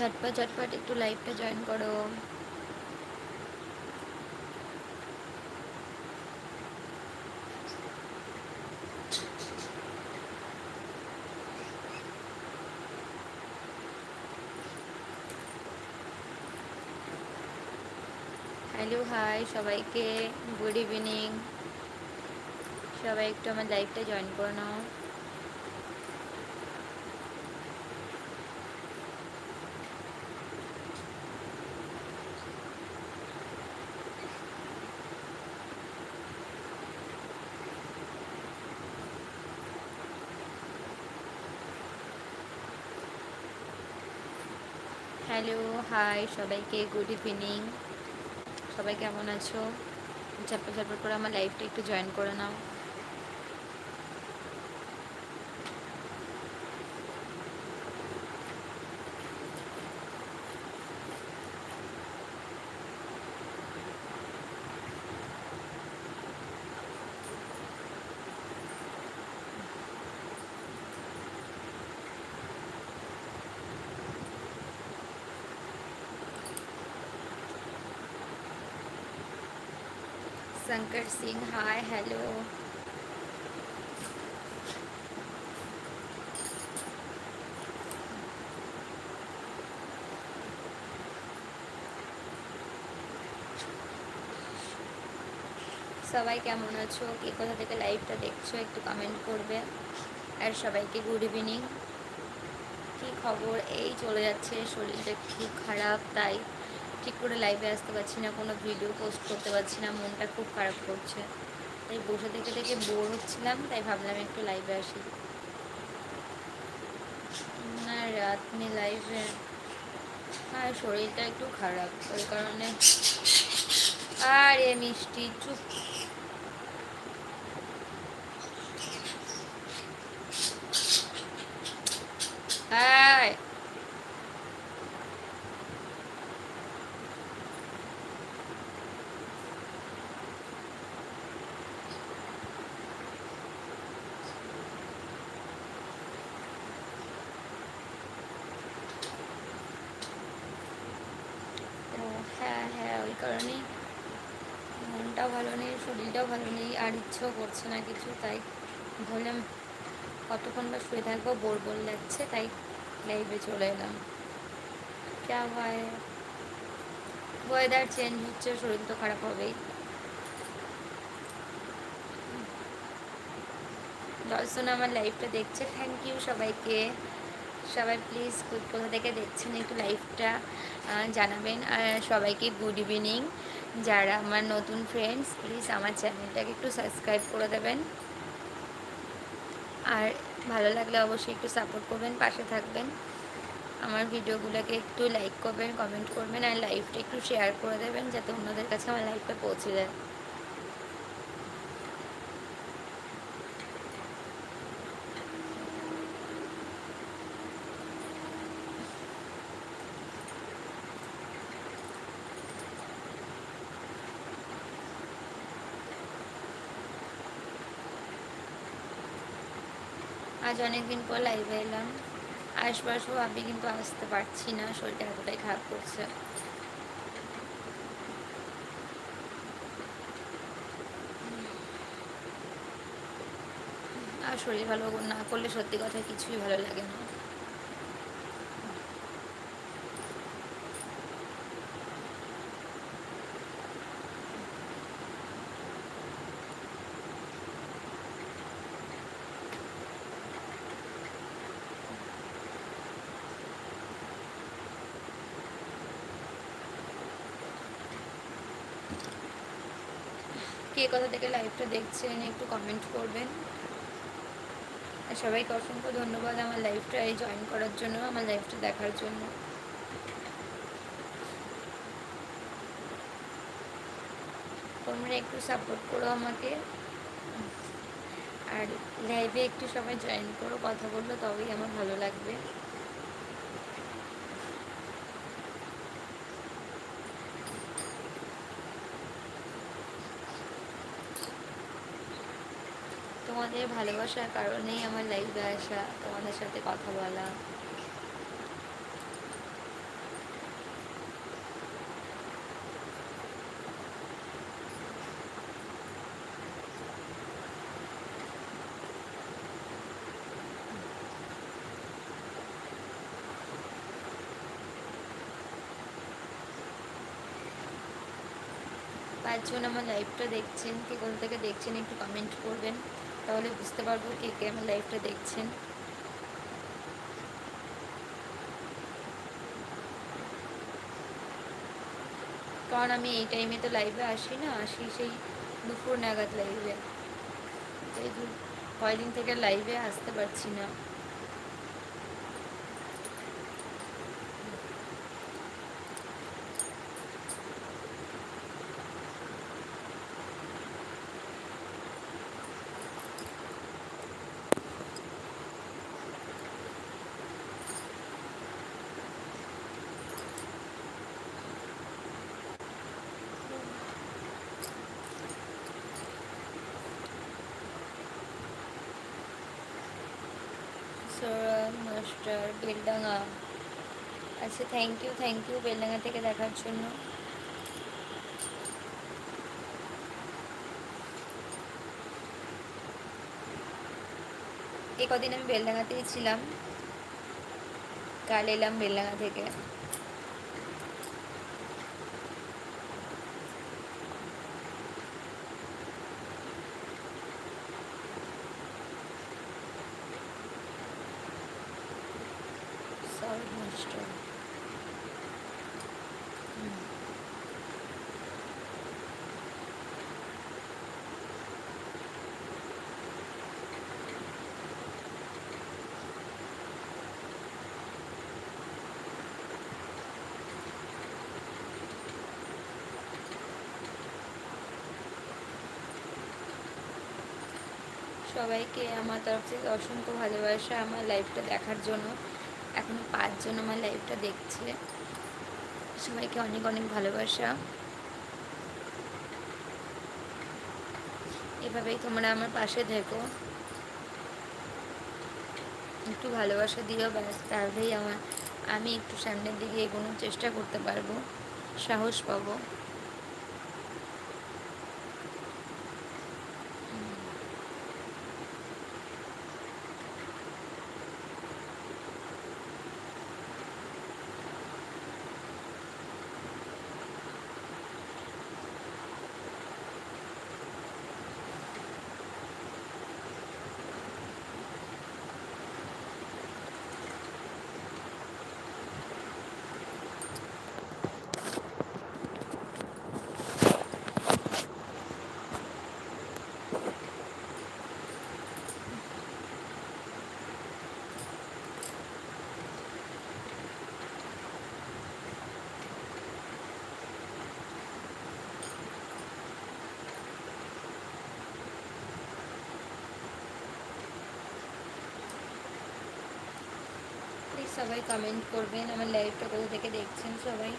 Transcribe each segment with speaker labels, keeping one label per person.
Speaker 1: ঝটপট ঝটপট একটু লাইভটা জয়েন করো। হ্যালো হাই সবাইকে গুড ইভিনিং সবাই একটু আমার লাইভটা জয়েন করে নাও। হ্যালো, হাই সবাইকে, গুড ইভিনিং। সবাই কেমন আছো? ঝাপা ঝটপট করে আমার লাইফটা একটু জয়েন করে নাও। শঙ্কর সিং হাই হ্যালো সবাই কেমন আছো? কে কোথা থেকে লাইভটা দেখছ একটু কমেন্ট করবে। আর সবাইকে গুড ইভিনিং কি খবর? এই চলে যাচ্ছে, শরীরটা খুব খারাপ, তাই ঠিক করে লাইভে আসতে পারছি না, কোনো ভিডিও পোস্ট করতে পারছি না, মনটা খুব খারাপ করছে। তাই বসে থেকে থেকে বোর হচ্ছিলাম, তাই ভাবলাম একটু লাইভে আসি। না, রাত মে লাইভে হ্যাঁ শরীরটা একটু খারাপ, ওই কারণে। আর আরে মিষ্টি, চুপ। হ্যাঁ ও হ্যাঁ ওই মনটাও ভালো নেই, শরীরটাও ভালো নেই, আর ইচ্ছেও করছে না কিছু, তাই ভাবলাম কতক্ষণ বা শুয়ে থাকব বোর বোর লাগছে, তাই লাইভে চলে এলাম। ক্যা হয়। ওয়েদার চেঞ্জ হচ্ছে, শরীর তো খারাপ হবেই। দর্শন আমার লাইভটা দেখছে থ্যাংক ইউ সবাইকে। সবাই প্লিজ কোথা থেকে দেখছেন একটু লাইভটা জানাবেন। আর সবাইকে গুড ইভিনিং যারা আমার নতুন ফ্রেন্ডস প্লিজ আমার চ্যানেলটাকে একটু সাবস্ক্রাইব করে দেবেন। আর ভালো লাগলে অবশ্যই একটু সাপোর্ট করবেন, পাশে থাকবেন। আমার ভিডিওগুলোকে একটু লাইক করবেন কমেন্ট করবেন, আর লাইভটা একটু শেয়ার করে দেবেন, যাতে অন্যদের কাছে আমার লাইভটা পৌঁছে যায়। আজ অনেকদিন পর লাইভে এলাম। আশপাশও আমি কিন্তু আসতে পারছি না, শরীরটা এতটাই খারাপ করছে। আর শরীর ভালো না করলে সত্যি কথা কিছুই ভালো লাগে না। কে কোথা থেকে লাইভটা দেখছেন, একটু কমেন্ট করবেন। আর সবাইকে অসংখ্য ধন্যবাদ আমার লাইভটা এই জয়েন করার জন্য, আমার লাইভটা দেখার জন্য। তোমরা একটু সাপোর্ট করো আমাকে। আর লাইভে একটু সবাই জয়েন করো, কথা বলল তবেই আমার ভালো লাগবে। তোমাদের ভালোবাসার কারণেই আমার লাইফে আসা, তোমাদের সাথে কথা বলা। পাঁচজন আমার লাইভটা দেখছেন, কি কোথা থেকে দেখছেন একটু কমেন্ট করবেন। তাহলে বুঝতে পারব কে কে আমার লাইভটা দেখছেন। কারণ আমি এই টাইমে তো লাইভে আসি না, আসি সেই দুপুর নাগাদ লাইভে এই কয়দিন থেকে লাইভে আসতে পারছি না। সৌরভ মাস্টার বেলডাঙ্গা আচ্ছা thank you thank you Beldanga থেকে দেখার জন্য এ কদিন আমি বেলডাঙ্গাতেই ছিলাম কাল এলাম বেলডাঙ্গা থেকে সৌরভ মাস্টার হুম। সবাইকে আমার তরফ থেকে অসংখ্য ভালোবাসা আমার লাইভটা দেখার জন্য। এখন পাঁচজন আমার লাইভটা দেখছে। সবাইকে অনেক অনেক ভালোবাসা। এভাবেই তোমরা আমার পাশে থেকো। একটু ভালোবাসা দিও ব্যাস, তাহলেই আমার আমি একটু সামনের দিকে এগোনোর চেষ্টা করতে পারব। সাহস পাবো প্লিজ সবাই কমেন্ট করবেন আমার লাইভটা কোথা থেকে দেখছেন সবাই?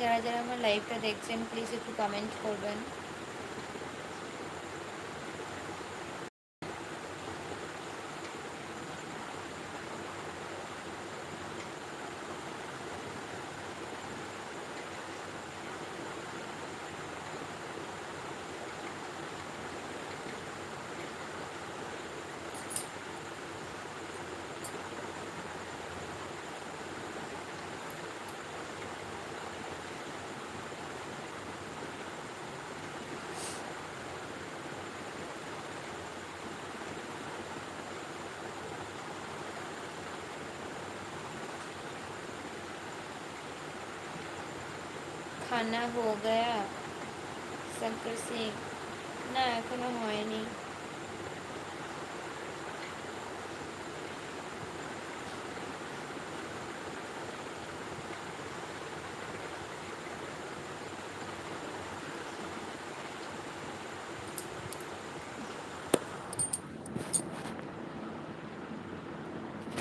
Speaker 1: যারা যারা আমার লাইভটা দেখছেন প্লিজ একটু কমেন্ট করবেন। খানা হো গয়া শঙ্কর সিং না এখনও হয়নি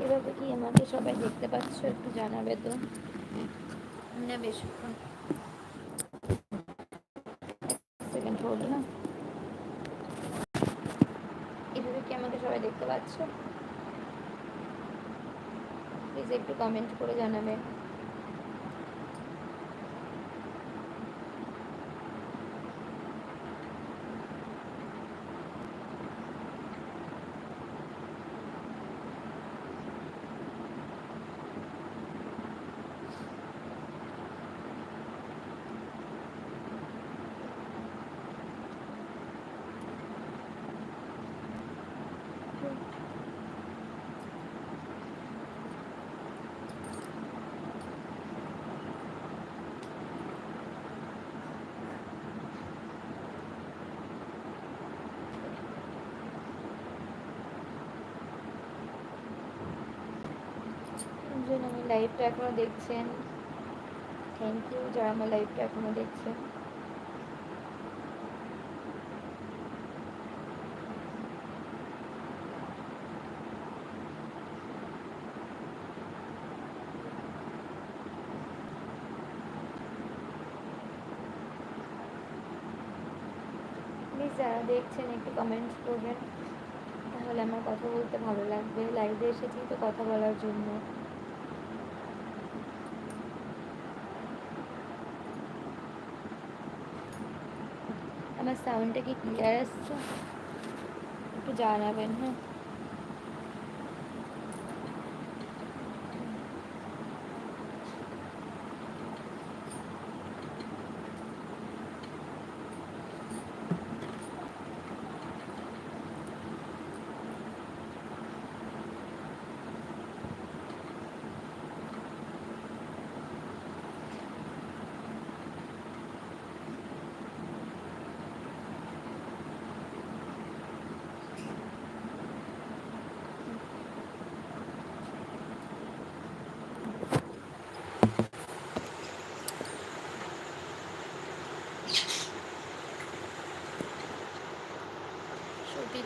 Speaker 1: এভাবে কি আমাকে সবাই দেখতে পাচ্ছ একটু জানাবে তো। না বেশিক্ষণ সেকেন্ড হোল্ড না এভাবে কি আমাকে সবাই দেখতে পাচ্ছ একটু কমেন্ট করে জানাবে যেন আমি লাইভটা এখনও দেখছেন। থ্যাংক ইউ যারা আমার লাইভটা এখনও দেখছেন। যারা দেখছেন, একটু কমেন্টস করবেন। তাহলে আমার কথা বলতে ভালো লাগবে। লাইভে এসেছি তো কথা বলার জন্য। আমার সাউন্ডটা কি ক্লিয়ার আসছে? একটু জানাবেন হ্যাঁ।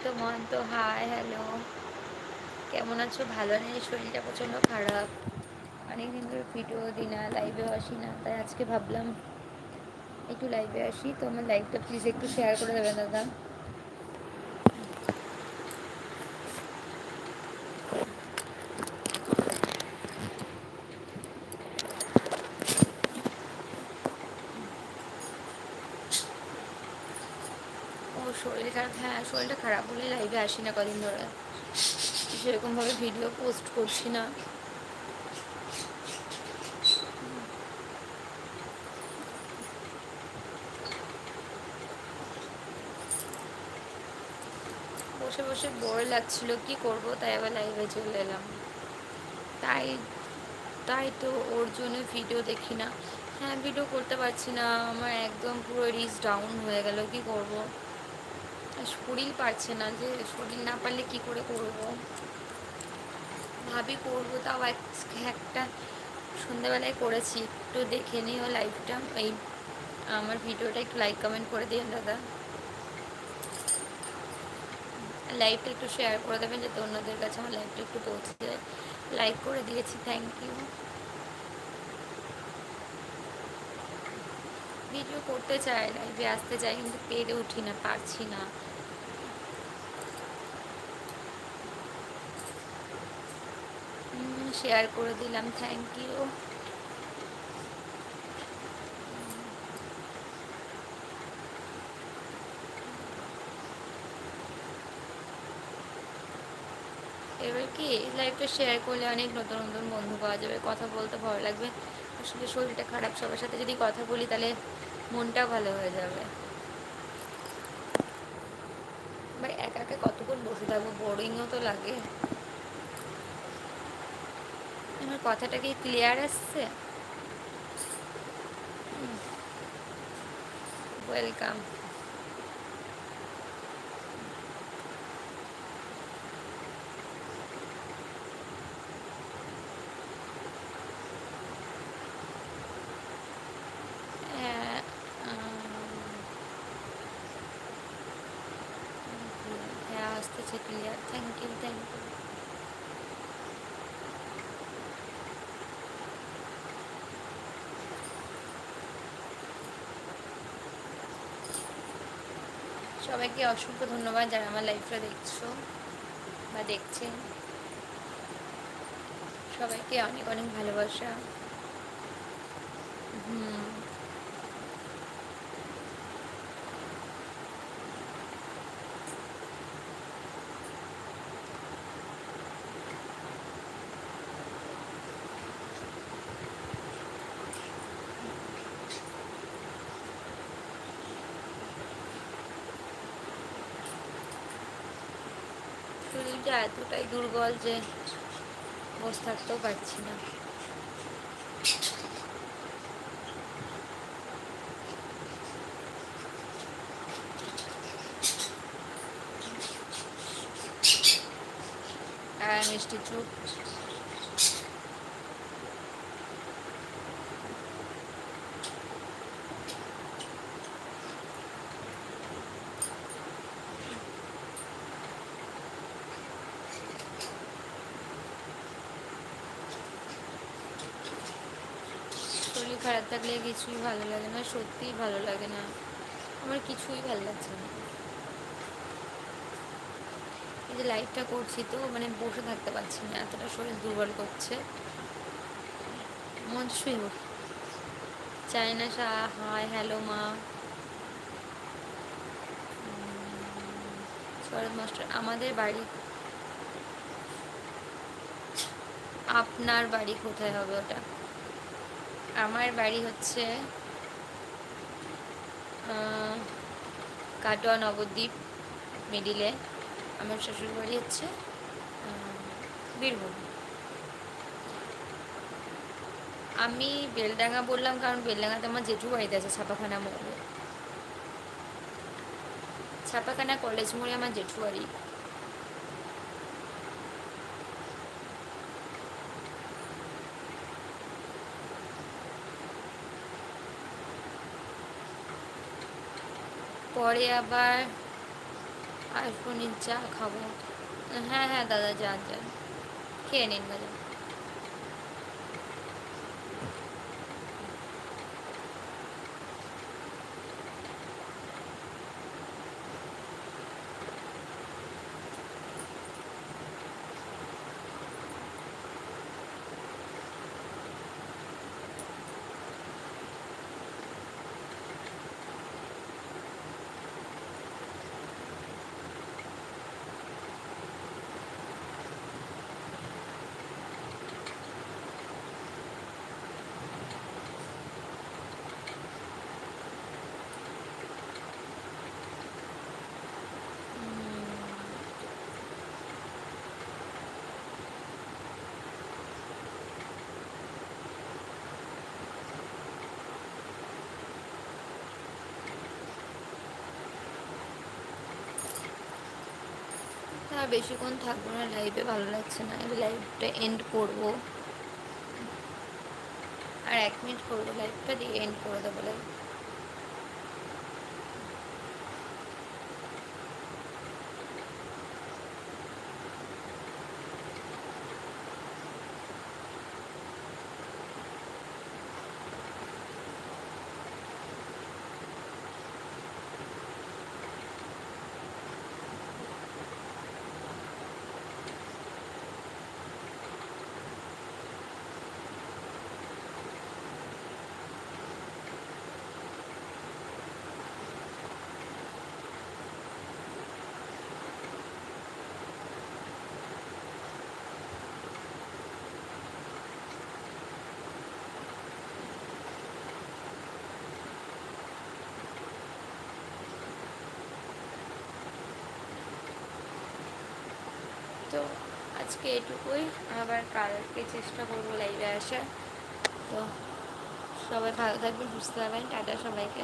Speaker 1: সুদীপ্ত মহন্ত হাই হ্যালো কেমন আছো? ভালো নেই, শরীরটা প্রচণ্ড খারাপ। অনেকদিন ধরে ফিটও দিই না লাইভে আসি না, তাই আজকে ভাবলাম একটু লাইভে আসি। তো আমার লাইভটা প্লিজ একটু শেয়ার করে দেবেন দাদা। শরীর খারাপ হ্যাঁ শরীরটা খারাপ বলে লাইভে আসি না কদিন ধরে। সেরকমভাবে ভিডিও পোস্ট করছি না। বসে বসে বোর লাগছিল, কি করব? তাই আবার লাইভে চলে এলাম। তাই তাই তো ওর জন্য ভিডিও দেখি না। হ্যাঁ ভিডিও করতে পারছি না। আমার একদম পুরো রিচ ডাউন হয়ে গেল, কি করব? শরীর পারছে না যে শরীর না পারলে কি করে করব? ভাবি করব তাও একটা সন্ধ্যাবেলায় করেছি, একটু দেখে নিও লাইভটা এই, আমার ভিডিওটা একটু লাইক কমেন্ট করে দিন দাদা। লাইভটা একটু শেয়ার করে দেবেন যাতে অন্যদের কাছে আমার লাইভটা একটু পৌঁছে যায়। লাইক করে দিয়েছি থ্যাংক ইউ ভিডিও করতে চাই লাইভে আসতে চাই কিন্তু পেরে উঠি না, পারছি না। শেয়ার করে দিলাম থ্যাংক ইউ এবার কি লাইভটা শেয়ার করলে অনেক নতুন নতুন বন্ধু পাওয়া যাবে, কথা বলতে ভালো লাগবে। আসলে শরীরটা খারাপ, সবার সাথে যদি কথা বলি তাহলে মনটাও ভালো হয়ে যাবে। ভাই একা একা কতক্ষণ বসে থাকব? বোরিংও তো লাগে। আমার কথাটা কি ক্লিয়ার আসছে? Welcome thank you thank you সবাইকে অসংখ্য ধন্যবাদ যারা আমার লাইফটা দেখছ বা দেখছেন। সবাইকে অনেক অনেক ভালোবাসা। হুম। শরীরটা এতটাই দুর্বল যে বসে থাকতেও পারছি না। আর মিষ্টি চুপ শরীর খারাপ থাকলে কিছুই ভালো লাগে না, সত্যিই ভালো লাগে না। আমার কিছুই ভালো লাগছে না। এই যে লাইফটা করছি তো মানে বসে থাকতে পারছি না, এতটা শরীর দুর্বল করছে। মন শুয়ে উঠি চায়না শাহ হাই হ্যালো মা। শরৎ মাস্টার, আমাদের বাড়ি আপনার বাড়ি কোথায় হবে ওটা? আমার বাড়ি হচ্ছে কাটোয়া নবদ্বীপ মিডিলে আমার শ্বশুর বাড়ি হচ্ছে বীরভূম। আমি বেলডাঙ্গা বললাম কারণ বেলডাঙ্গাতে আমার জেঠু বাড়িতে আছে, ছাপাখানা মোড়ে। ছাপাখানা কলেজ মোড়ে আমার জেঠু বাড়ি। পরে আবার আইফোনের চা খাব। হ্যাঁ হ্যাঁ দাদা যান যান। খেয়ে নিন দাদা তা বেশিক্ষণ থাকব না লাইভে ভালো লাগছে না। লাইভটা এন্ড করব। আর এক মিনিট করব লাইভটা দিয়ে এন্ড করে দেবো লাইভ তো আজকে এটুকুই। আবার কালকে চেষ্টা করব লাইভে আসা তো সবাই ভালো থাকবেন বুঝতে পারবেন টাটা সবাইকে।